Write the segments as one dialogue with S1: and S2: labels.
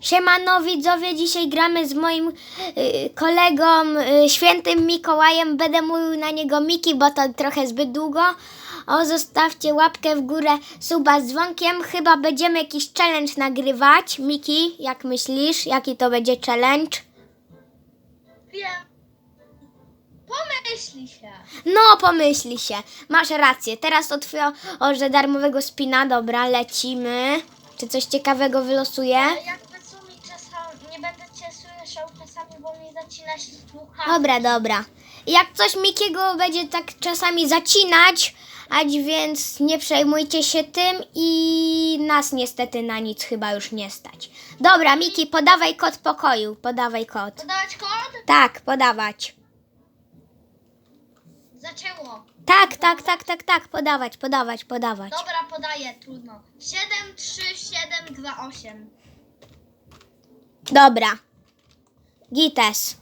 S1: Siemano widzowie, dzisiaj gramy z moim y, kolegą y, świętym Mikołajem. Będę mówił na niego Miki, bo to trochę zbyt długo. O, zostawcie łapkę w górę, suba z dzwonkiem. Chyba będziemy jakiś challenge nagrywać. Miki, jak myślisz? Jaki to będzie challenge?
S2: Wiem. Pomyśli się.
S1: No, pomyśli się. Masz rację. Teraz otworzę darmowego spina. Dobra, lecimy. Czy coś ciekawego wylosuje?
S2: Ale słyszał czasami, bo mi zacina się słuchawka.
S1: Dobra, dobra. Jak coś Mikiego będzie tak czasami zacinać, a więc nie przejmujcie się tym i nas niestety na nic chyba już nie stać. Dobra, Miki, podawaj kod pokoju, podawaj kod.
S2: Podawać kod?
S1: Tak, podawać.
S2: Zaczęło.
S1: Tak, tak, tak, tak, tak, podawać, podawać, podawać.
S2: Dobra, podaję, trudno. 73728.
S1: Dobra. Gites.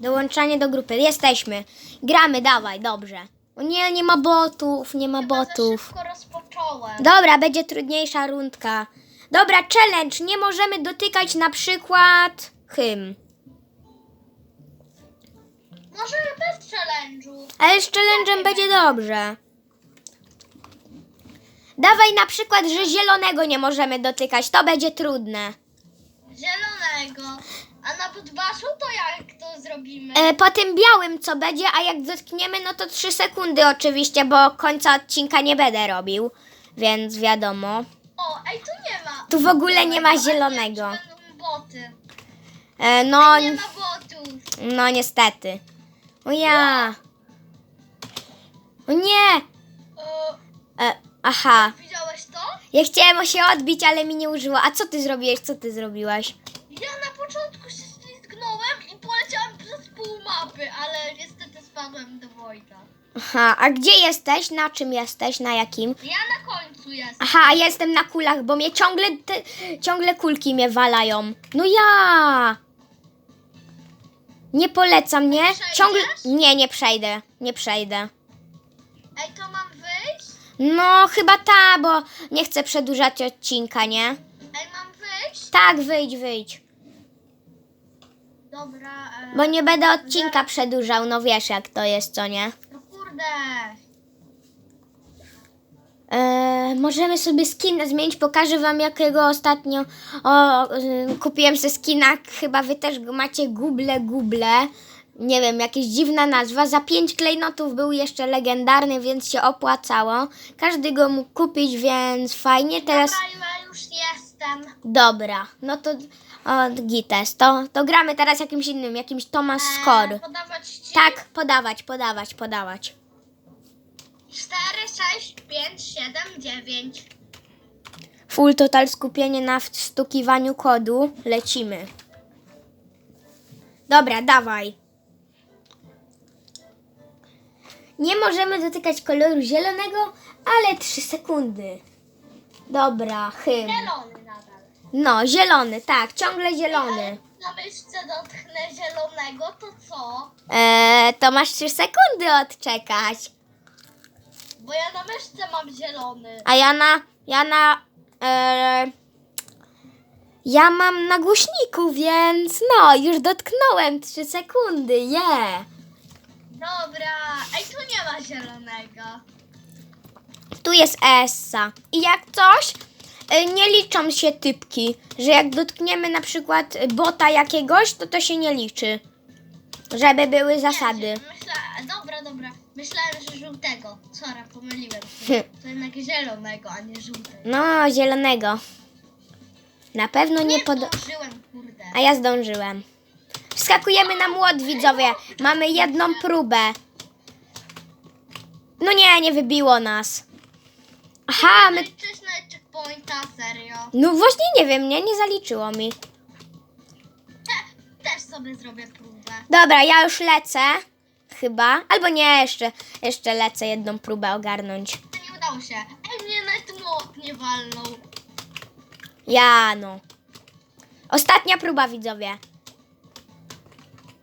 S1: Dołączanie do grupy. Jesteśmy. Gramy, dawaj, dobrze. O nie, nie ma botów, nie ma
S2: Chyba za
S1: botów.
S2: szybko rozpocząłem.
S1: Dobra, będzie trudniejsza rundka. Dobra, challenge. Nie możemy dotykać na przykład hymn.
S2: Może bez challenge'u.
S1: Ale z challenge'em będzie dobrze. Dawaj na przykład, że zielonego nie możemy dotykać. To będzie trudne.
S2: A na podwaszu to jak to zrobimy?
S1: E, po tym białym co będzie, a jak dotkniemy, no to 3 sekundy oczywiście, bo końca odcinka nie będę robił. Więc wiadomo.
S2: O, ej, tu nie ma.
S1: Tu w ogóle nie ma zielonego.
S2: Będą boty.
S1: E, no,
S2: Nie ma botów.
S1: no niestety. O ja. O nie.
S2: O,
S1: E, aha.
S2: widziałeś to?
S1: Ja chciałem się odbić, ale mi nie użyło. A co ty zrobiłeś? Co ty zrobiłaś?
S2: Początku się ślizgnąłem i poleciałem przez pół mapy, ale niestety spadłem do Wojta.
S1: Aha, a gdzie jesteś? Na czym jesteś? Na jakim?
S2: Ja na końcu jestem.
S1: Aha, a ja jestem na kulach, bo mnie ciągle, te, ciągle kulki mnie walają. No ja! Nie polecam, nie?
S2: Przejdziesz?
S1: Ciągle... Nie, nie przejdę. Nie przejdę.
S2: Ej, to mam wyjść?
S1: No, chyba ta, bo nie chcę przedłużać odcinka, nie?
S2: Ej, mam wyjść?
S1: Tak, wyjdź, wyjdź.
S2: Dobra. E,
S1: Bo nie będę odcinka przedłużał, no wiesz jak to jest, co nie?
S2: No kurde.
S1: Eee, możemy sobie skin zmienić. Pokażę wam jakiego ostatnio o, y, kupiłem sobie skina. Chyba wy też go macie. Guble, guble. Nie wiem, jakaś dziwna nazwa. Za 5 klejnotów był jeszcze legendarny, więc się opłacało. Każdy go mógł kupić, więc fajnie. Teraz
S2: Dobra, ja już jestem.
S1: dobra. No to o, Gites. To, to gramy teraz jakimś innym, jakimś Thomas Score.
S2: E, podawać ci?
S1: Tak, podawać, podawać, podawać.
S2: 4, 6, 5, 7, 9.
S1: Full total skupienie na wstukiwaniu kodu. Lecimy. Dobra, dawaj. Nie możemy dotykać koloru zielonego, ale 3 sekundy. Dobra, hymn.
S2: Zielony nadal.
S1: No, zielony, tak, ciągle zielony.
S2: Na myszce dotknę zielonego, to co?
S1: Eee, to masz 3 sekundy odczekać.
S2: Bo ja na myszce mam zielony.
S1: A ja na, ja na, eee, ja mam na głośniku, więc no, już dotknąłem 3 sekundy, je.
S2: Dobra. Ej, tu nie ma zielonego.
S1: Tu jest Essa. I jak coś, nie liczą się typki, że jak dotkniemy na przykład bota jakiegoś, to to się nie liczy. Żeby były zasady.
S2: Myśla... Dobra, dobra. Myślałem, że żółtego. Sorry, pomyliłem się.
S1: Hm.
S2: To jednak zielonego, a nie żółtego.
S1: No, zielonego. Na pewno nie
S2: Nie
S1: pod...
S2: zdążyłem, kurde.
S1: A ja zdążyłem. Wskakujemy na młot, widzowie. Mamy jedną próbę. No nie, nie wybiło nas. Aha, my...
S2: Liczysz checkpointa, serio.
S1: No właśnie nie wiem, nie, nie zaliczyło mi.
S2: Te, też sobie zrobię próbę.
S1: Dobra, ja już lecę. Chyba. Albo nie, jeszcze, jeszcze lecę jedną próbę ogarnąć.
S2: Nie udało się. Ej, mnie nawet młot nie walnął.
S1: Ja no. Ostatnia próba, widzowie.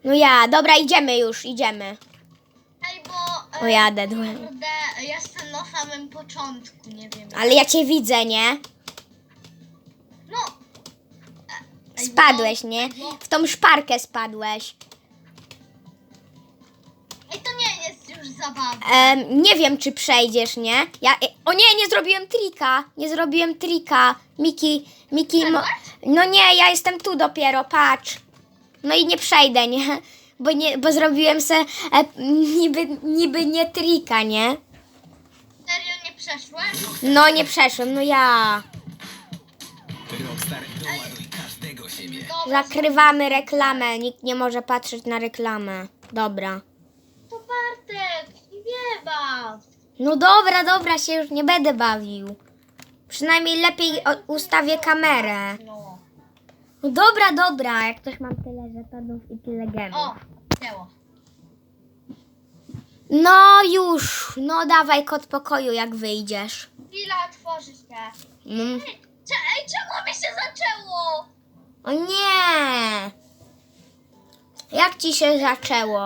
S1: No ja, dobra, idziemy już, idziemy.
S2: Ej, bo...
S1: O, ja dedłem.
S2: Kurde, jestem na samym początku, nie wiem.
S1: Ale ja cię widzę, nie?
S2: No,
S1: Spadłeś, nie? W tą szparkę spadłeś.
S2: Ej, to nie jest już zabawa.
S1: Em, nie wiem, czy przejdziesz, nie? Ja, e, o nie, nie zrobiłem trika. Nie zrobiłem trika. Miki, Miki, mo, no nie, ja jestem tu dopiero, patrz. No i nie przejdę, nie? Bo, nie, bo zrobiłem se e, niby, niby nie trika, nie?
S2: Serio nie przeszłem?
S1: No nie przeszłem, no ja.
S2: Dobra,
S1: Zakrywamy reklamę, nikt nie może patrzeć na reklamę. Dobra.
S2: to Bartek, nie baw.
S1: No dobra, dobra, się już nie będę bawił. Przynajmniej lepiej o, ustawię kamerę.
S2: No.
S1: No dobra, dobra, jak ktoś mam tyle żetonów i tyle gemów.
S2: O, dzieło.
S1: No już, no dawaj kod pokoju, jak wyjdziesz.
S2: Chwila, tworzy się.
S1: Mm.
S2: Cze- Ej, czemu mi się zaczęło?
S1: O nie! Jak ci się zaczęło?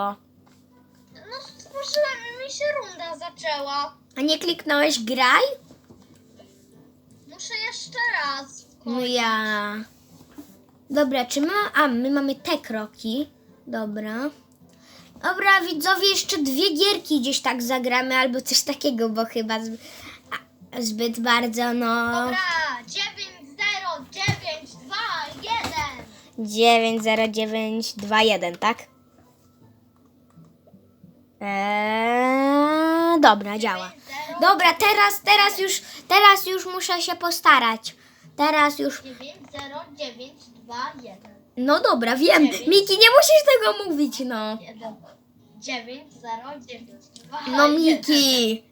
S2: No stworzyłem i mi się runda zaczęła.
S1: A nie kliknąłeś graj?
S2: Muszę jeszcze raz.
S1: No ja. Dobra, czy ma. A, my mamy te kroki. Dobra. Dobra, widzowie, jeszcze dwie gierki gdzieś tak zagramy, albo coś takiego, bo chyba zbyt, a, zbyt bardzo, no.
S2: Dobra, 9, 0, 9, 2, 1.
S1: 90921, tak? Eee, dobra, działa. Dobra, teraz, teraz już, teraz już muszę się postarać. Teraz już.
S2: 9, 0, 9, 2, 1.
S1: No dobra, wiem. Miki, nie musisz tego mówić, no.
S2: 1. 9, 0, 9, 2,
S1: No Miki,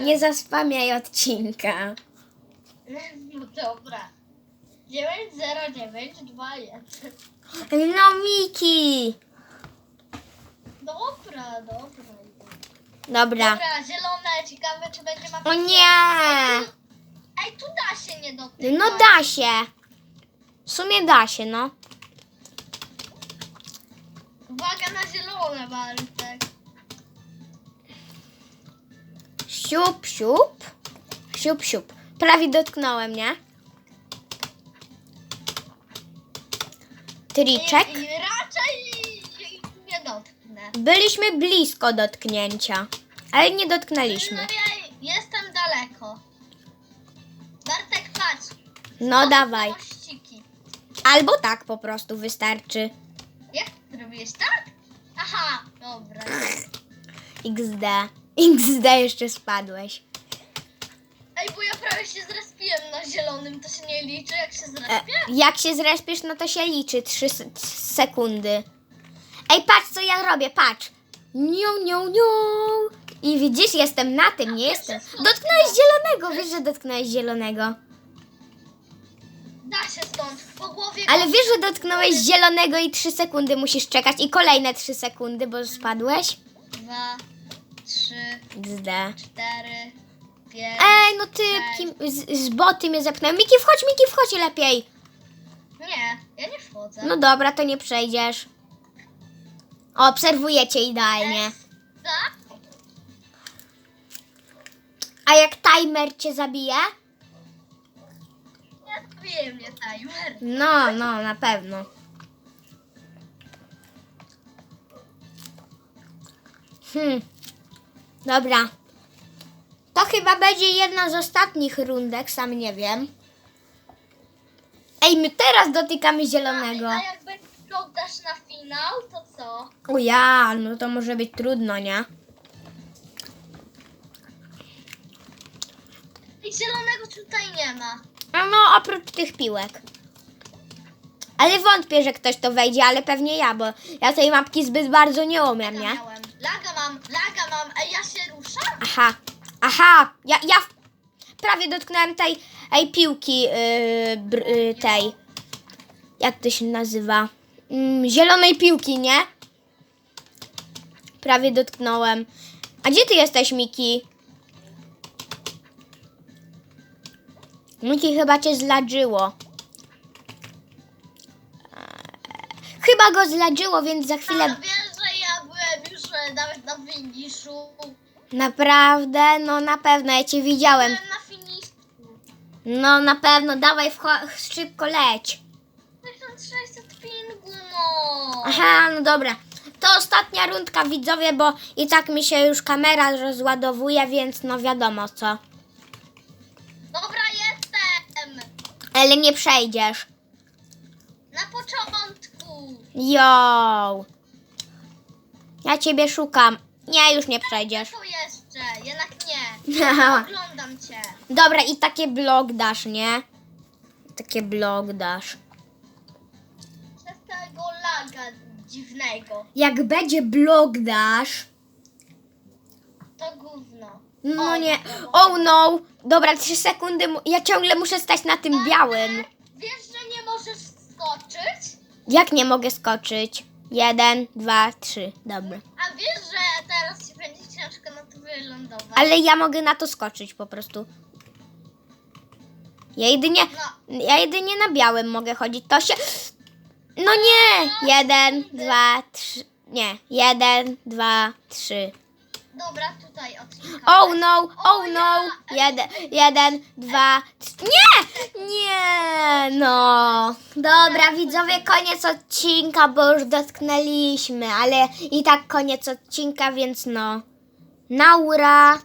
S1: nie zaspamiaj odcinka.
S2: No dobra. 9, 0, 9, 2, 1.
S1: No Miki.
S2: Dobra, dobra.
S1: Dobra.
S2: Dobra, zielone, ciekawe czy będzie ma...
S1: O nie.
S2: Ej, tu da się nie dotykać.
S1: No da się. W sumie da się, no.
S2: Uwaga na zielone, Bartek.
S1: Siup, siup. Siup, siup. Prawie dotknąłem, nie? Triczek.
S2: I, i raczej nie dotknę.
S1: Byliśmy blisko dotknięcia, ale nie dotknęliśmy.
S2: No
S1: dawaj. Albo tak po prostu wystarczy.
S2: Jak zrobiłeś tak? Aha, dobra.
S1: XD. XD jeszcze spadłeś.
S2: Ej, bo ja prawie się zrespiłem na zielonym, to się nie liczy jak się
S1: E,
S2: zrespię?
S1: jak się zrespisz, no to się liczy 3 sekundy. Ej, patrz co ja robię, patrz. Niu, niu, niu. I widzisz, jestem na tym, nie jestem. Dotknąłeś zielonego, wiesz, że dotknąłeś zielonego.
S2: Stąd, po głowie
S1: Ale wiesz, że dotknąłeś zielonego i 3 sekundy musisz czekać i kolejne 3 sekundy, bo spadłeś?
S2: Dwa, trzy,
S1: XD.
S2: cztery, pięć.
S1: Ej, no ty, z, z boty mnie zepnąłem. Miki, wchodź, Miki, wchodź lepiej.
S2: Nie, ja nie wchodzę.
S1: No dobra, to nie przejdziesz. Obserwuję cię idealnie. A jak timer cię zabije?
S2: Zabije mnie timer.
S1: No, no, na pewno. Hmm. Dobra. To chyba będzie jedna z ostatnich rundek, sam nie wiem. Ej, my teraz dotykamy zielonego.
S2: A jak wyglądasz na finał, to co?
S1: O ja, no to może być trudno, nie?
S2: I zielonego tutaj nie ma.
S1: No, oprócz tych piłek. Ale wątpię, że ktoś to wejdzie, ale pewnie ja, bo ja tej mapki zbyt bardzo nie umiem,
S2: Laga
S1: nie?
S2: miałem. Laga mam, laga mam. Ej, ja się ruszam?
S1: Aha, aha, ja, ja w- prawie dotknąłem tej, tej piłki, yy, br, yy, tej, jak to się nazywa, mm, zielonej piłki, nie? Prawie dotknąłem. A gdzie ty jesteś, Miki? Miki chyba cię zladżyło. Eee, Chyba go zladżyło, więc za chwilę...
S2: A wiesz, że ja byłem już e, nawet na finiszu.
S1: Naprawdę? No na pewno, ja cię widziałem.
S2: Byłem na finiszu.
S1: No na pewno, dawaj szybko leć.
S2: 1600 pingu, no.
S1: Aha, no dobra. To ostatnia rundka widzowie, bo i tak mi się już kamera rozładowuje, więc no wiadomo co. Ale nie przejdziesz.
S2: Na początku.
S1: Jo. Ja ciebie szukam. Nie, już nie przejdziesz.
S2: Tu jeszcze, jednak nie. Oglądam cię.
S1: Dobra, i takie blok dasz, nie? Takie blok dasz.
S2: Przez tego laga dziwnego.
S1: Jak będzie blok dasz.
S2: To gówno.
S1: No nie. Oh no. Dobra, trzy sekundy. Ja ciągle muszę stać na tym białym.
S2: Wiesz, że nie możesz skoczyć?
S1: Jak nie mogę skoczyć? Jeden, dwa, trzy. Dobra.
S2: A wiesz, że teraz ci będzie ciężko na to wylądować?
S1: Ale ja mogę na to skoczyć po prostu. Ja jedynie,
S2: No,
S1: ja jedynie na białym mogę chodzić. To się... No nie! Jeden, dwa, trzy... Nie. Jeden, dwa, trzy.
S2: Dobra, tutaj odklikam.
S1: Oh no, oh
S2: O,
S1: no. Jeden, jeden, dwa, trzy. Nie! Nie! No. Dobra, widzowie, koniec odcinka, bo już dotknęliśmy, ale i tak koniec odcinka, więc no. Naura.